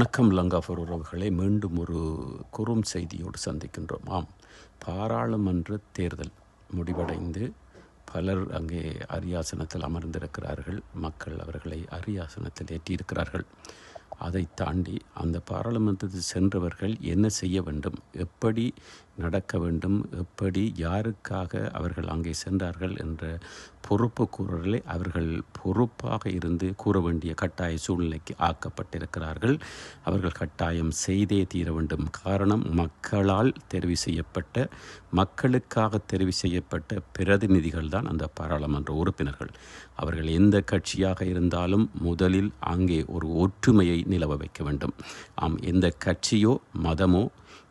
வணக்கம் லங்காஃபர் உறவுகளை மீண்டும் ஒரு குறும் செய்தியோடு சந்திக்கின்றோம். ஆம் பாராளுமன்ற தேர்தல் முடிவடைந்து பலர் அங்கே அரியாசனத்தில் அமர்ந்திருக்கிறார்கள். மக்கள் அவர்களை அரியாசனத்தில் ஏற்றியிருக்கிறார்கள். அதை தாண்டி அந்த பாராளுமன்றத்தில் சென்றவர்கள் என்ன செய்ய வேண்டும்? எப்படி நடக்க வேண்டும் எப்படி யாருக்காக அவர்கள் அங்கே சென்றார்கள் என்ற பொறுப்பு கூறலை அவர்கள் பொறுப்பாக இருந்து கூற வேண்டிய கட்டாய சூழ்நிலைக்கு ஆக்கப்பட்டிருக்கிறார்கள். அவர்கள் கட்டாயம் செய்தே தீர வேண்டும். காரணம் மக்களால் தெரிவு செய்யப்பட்ட மக்களுக்காக தெரிவு செய்யப்பட்ட பிரதிநிதிகள் தான் அந்த பாராளுமன்ற உறுப்பினர்கள். அவர்கள் எந்த கட்சியாக இருந்தாலும் முதலில் அங்கே ஒரு ஒற்றுமையை நிலவ வைக்க வேண்டும். ஆம் எந்த கட்சியோ மதமோ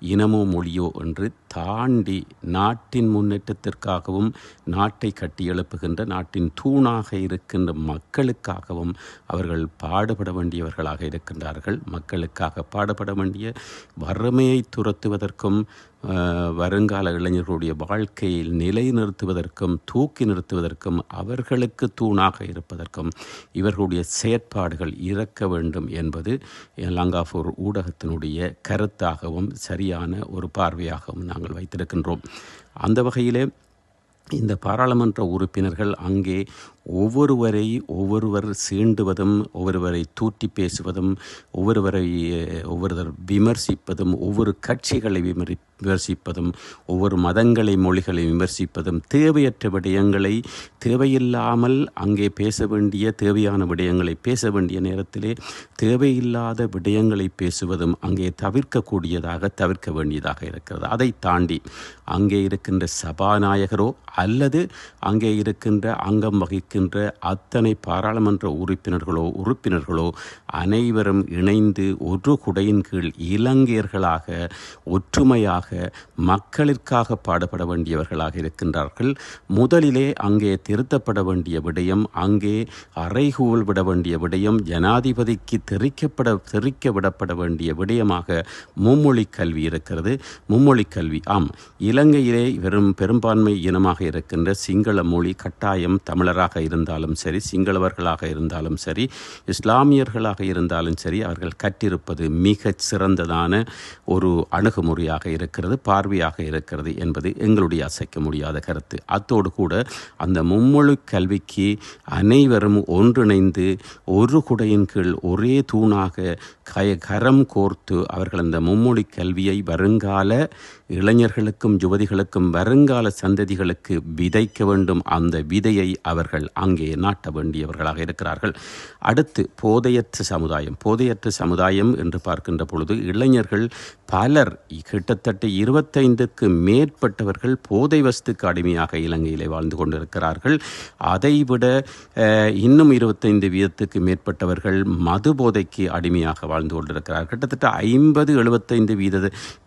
இனமோ மொழியோ என்று தாண்டி நாட்டின் முன்னேற்றத்திற்காகவும் நாட்டை கட்டியெழுப்புகின்ற நாட்டின் தூணாக இருக்கின்ற மக்களுக்காகவும் அவர்கள் பாடுபட வேண்டியவர்களாக இருக்கின்றார்கள். மக்களுக்காக பாடுபட வேண்டிய வறுமையை துரத்துவதற்கும் வருங்கால இளைஞர்களுடைய வாழ்க்கையில் நிலைநிறுத்துவதற்கும் தூக்கி நிறுத்துவதற்கும் அவர்களுக்கு தூணாக இருப்பதற்கும் இவர்களுடைய செயற்பாடுகள் இறக்க வேண்டும் என்பது லங்காபூர் ஊடகத்தினுடைய கருத்தாகவும் சரியான ஒரு பார்வையாகவும் நாங்கள் வைத்திருக்கின்றோம். அந்த வகையிலே இந்த பாராளுமன்ற உறுப்பினர்கள் அங்கே ஒவ்வொருவரை ஒவ்வொருவர் சீண்டுவதும் ஒவ்வொருவரை தூற்றி பேசுவதும் ஒவ்வொருவரை ஒவ்வொருவர் விமர்சிப்பதும் ஒவ்வொரு கட்சிகளை விமரி விமர்சிப்பதும் ஒவ்வொரு மதங்களை மொழிகளை விமர்சிப்பதும் தேவையற்ற விடயங்களை தேவையில்லாமல் அங்கே பேச வேண்டிய தேவையான விடயங்களை பேச வேண்டிய நேரத்திலே தேவையில்லாத விடயங்களை பேசுவதும் அங்கே தவிர்க்கக்கூடியதாக தவிர்க்க வேண்டியதாக இருக்கிறது. அதை தாண்டி அங்கே இருக்கின்ற சபாநாயகரோ அல்லது அங்கே இருக்கின்ற அங்கம் இருக்கின்ற அத்தனை பாராளுமன்ற உறுப்பினர்களோ உறுப்பினர்களோ அனைவரும் இணைந்து ஒரு குடையின் கீழ் இலங்கையர்களாக ஒற்றுமையாக மக்களிற்காக பாடுபட வேண்டியவர்களாக இருக்கின்றார்கள். முதலிலே அங்கே திருத்தப்பட வேண்டிய விடயம் அங்கே அறைகூவல் விட வேண்டிய விடயம் ஜனாதிபதிக்கு தெரிக்கப்பட தெரிக்க விடப்பட வேண்டிய விடயமாக மும்மொழி கல்வி இருக்கிறது. மும்மொழி கல்வி ஆம் இலங்கையிலே வெறும் பெரும்பான்மை இனமாக இருக்கின்ற சிங்கள மொழி கட்டாயம் தமிழராக இருந்தாலும் சரி சிங்களவர்களாக இருந்தாலும் சரி இஸ்லாமியர்களாக இருந்தாலும் சரி அவர்கள் கற்றிருப்பது மிக சிறந்ததான ஒரு அணுகுமுறையாக இருக்கிறது பார்வையாக இருக்கிறது என்பது எங்களுடைய அசைக்க முடியாத கருத்து. அத்தோடு கூட அந்த மும்மொழி கல்விக்கு அனைவரும் ஒன்றிணைந்து ஒரு குடையின் கீழ் ஒரே தூணாக கய கரம் கோர்த்து அவர்கள் அந்த மும்மொழி கல்வியை வருங்கால இளைஞர்களுக்கும் யுவதிகளுக்கும் வருங்கால சந்ததிகளுக்கு விதைக்க வேண்டும். அந்த விதையை அவர்கள் அங்கே நாட்ட வேண்டியவர்களாக இருக்கிறார்கள். அடுத்து போதையற்ற சமுதாயம். போதையற்ற சமுதாயம் என்று பார்க்கின்ற பொழுது இளைஞர்கள் பலர் கிட்டத்தட்ட இருபத்தைந்துக்கு மேற்பட்டவர்கள் போதை வஸ்துக்கு அடிமையாக இலங்கையிலே வாழ்ந்து கொண்டிருக்கிறார்கள். அதைவிட இன்னும் இருபத்தைந்து வீதத்துக்கு மேற்பட்டவர்கள் மது போதைக்கு அடிமையாக வாழ்ந்து கொண்டிருக்கிறார்கள். கிட்டத்தட்ட ஐம்பது எழுபத்தைந்து வீத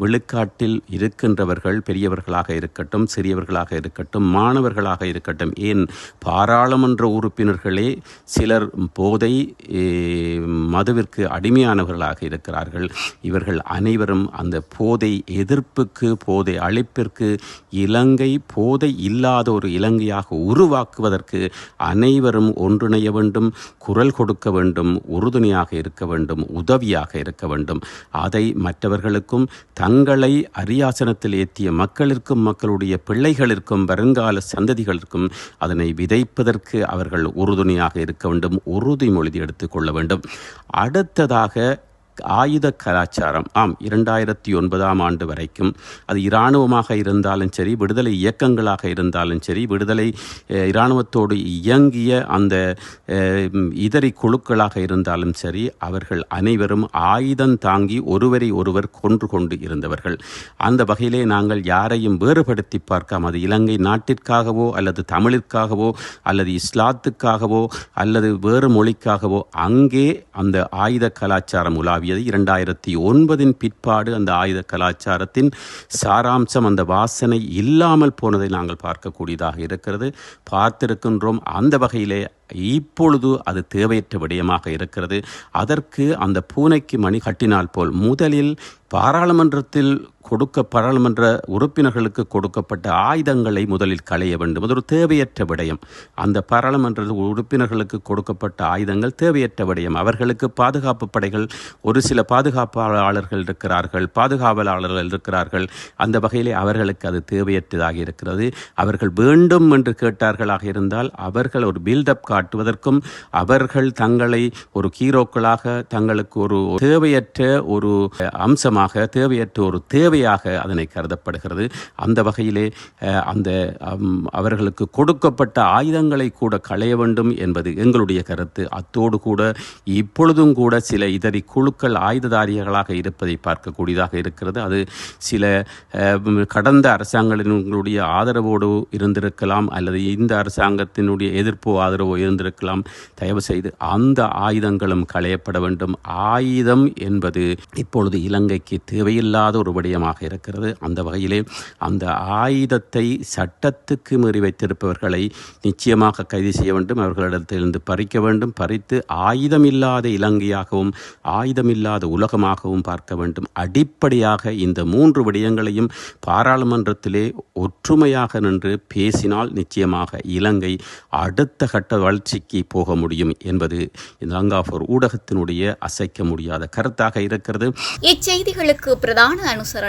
விழுக்காட்டில் இருக்கின்றவர்கள் பெரியவர்களாக இருக்கட்டும் சிறியவர்களாக இருக்கட்டும் மாணவர்களாக இருக்கட்டும். ஏன்? பாராளுமன்ற உறுப்பினர்களே சிலர் போதை மதுவிற்கு அடிமையானவர்களாக இருக்கிறார்கள். இவர்கள் அனைவரும் அந்த போதை எதிர்ப்புக்கு போதை அழிப்பிற்கு இலங்கை போதை இல்லாத ஒரு இலங்கையாக உருவாக்குவதற்கு அனைவரும் ஒன்றிணைய வேண்டும் குரல் கொடுக்க வேண்டும் உறுதுணையாக இருக்க வேண்டும் உதவியாக இருக்க வேண்டும். அதை மற்றவர்களுக்கும் தங்களை அரியாசனத்தில் ஏற்றிய மக்களிற்கும் மக்களுடைய பிள்ளைகளிற்கும் வருங்கால சந்ததிகளுக்கும் அதனை விதைப்பதற்கு அவர்கள் உறுதுணையாக இருக்க வேண்டும் உறுதிமொழி எடுத்துக்கொள்ள வேண்டும். அடுத்ததாக ஆயுத கலாச்சாரம். ஆம் இரண்டாயிரத்தி ஒன்பதாம் ஆண்டு வரைக்கும் அது இராணுவமாக இருந்தாலும் சரி விடுதலை இயக்கங்களாக இருந்தாலும் சரி விடுதலை இராணுவத்தோடு இயங்கிய அந்த இதரி குழுக்களாக இருந்தாலும் சரி அவர்கள் அனைவரும் ஆயுதம் தாங்கி ஒருவரை ஒருவர் கொன்று கொண்டு இருந்தவர்கள். அந்த வகையிலே நாங்கள் யாரையும் வேறுபடுத்தி பார்க்காம அது இலங்கை நாட்டிற்காகவோ அல்லது தமிழிற்காகவோ அல்லது இஸ்லாத்துக்காகவோ அல்லது வேறு மொழிக்காகவோ அங்கே அந்த ஆயுத கலாச்சாரம் உலாவிய உருவாகியது இரண்டாயிரத்தி ஒன்பதின் பிற்பாடு அந்த ஆயுத கலாச்சாரத்தின் சாராம்சம் அந்த வாசனை இல்லாமல் போனதை நாங்கள் பார்க்கக்கூடியதாக இருக்கிறது. பார்த்திருக்கின்றோம் அந்த வகையிலே இப்பொழுது அது தேவையற்ற விடயமாக இருக்கிறது. அதற்கு அந்த பூனைக்கு மணி கட்டினால் போல் முதலில் பாராளுமன்றத்தில் கொடுக்க பாராளுமன்ற உறுப்பினர்களுக்கு கொடுக்கப்பட்ட ஆயுதங்களை முதலில் களைய வேண்டும். அது ஒரு தேவையற்ற விடயம். அந்த பாராளுமன்ற உறுப்பினர்களுக்கு கொடுக்கப்பட்ட ஆயுதங்கள் தேவையற்ற விடயம். அவர்களுக்கு பாதுகாப்பு படைகள் ஒரு சில பாதுகாப்பாளர்கள் இருக்கிறார்கள் பாதுகாவலாளர்கள் இருக்கிறார்கள். அந்த வகையிலே அவர்களுக்கு அது தேவையற்றதாக இருக்கிறது. அவர்கள் வேண்டும் என்று கேட்டார்களாக இருந்தால் அவர்கள் ஒரு பில்டப் காட்டுவதற்கும் அவர்கள் தங்களை ஒரு ஹீரோக்களாக தங்களுக்கு ஒரு தேவையற்ற ஒரு அம்சமாக தேவையற்ற ஒரு தேவை தேவையாக அதனை கருதப்படுகிறது. அந்த வகையிலே அந்த அவர்களுக்கு கொடுக்கப்பட்ட ஆயுதங்களை கூட களைய வேண்டும் என்பது எங்களுடைய கருத்து. அத்தோடு கூட இப்பொழுதும் கூட சில இதரி குழுக்கள் ஆயுததாரிகளாக இருப்பதை பார்க்கக்கூடியதாக இருக்கிறது. அது சில கடந்த அரசாங்கங்களுடைய ஆதரவோடு இருந்திருக்கலாம் அல்லது இந்த அரசாங்கத்தினுடைய எதிர்ப்போ ஆதரவோ இருந்திருக்கலாம். தயவு செய்து அந்த ஆயுதங்களும் களையப்பட வேண்டும். ஆயுதம் என்பது இப்பொழுது இலங்கைக்கு தேவையில்லாத ஒரு விடயமாக இருக்கிறது. அந்த வகையிலே அந்த ஆயுதத்தை சட்டத்துக்கு மீறி வைத்திருப்பவர்களை நிச்சயமாக கைது செய்ய வேண்டும். அவர்களிடத்திலிருந்து பறிக்க வேண்டும். பறித்து ஆயுதமில்லாத இலங்கையாகவும் ஆயுதமில்லாத உலகமாகவும் பார்க்க வேண்டும். அடிப்படையாக இந்த மூன்று விடயங்களையும் பாராளுமன்றத்திலே ஒற்றுமையாக நின்று பேசினால் நிச்சயமாக இலங்கை அடுத்த கட்ட வளர்ச்சிக்கு போக முடியும் என்பது இந்த லங்காபூர் ஊடகத்தினுடைய அசைக்க முடியாத கருத்தாக இருக்கிறது. இச்செய்திகளுக்கு பிரதான அனுசரணை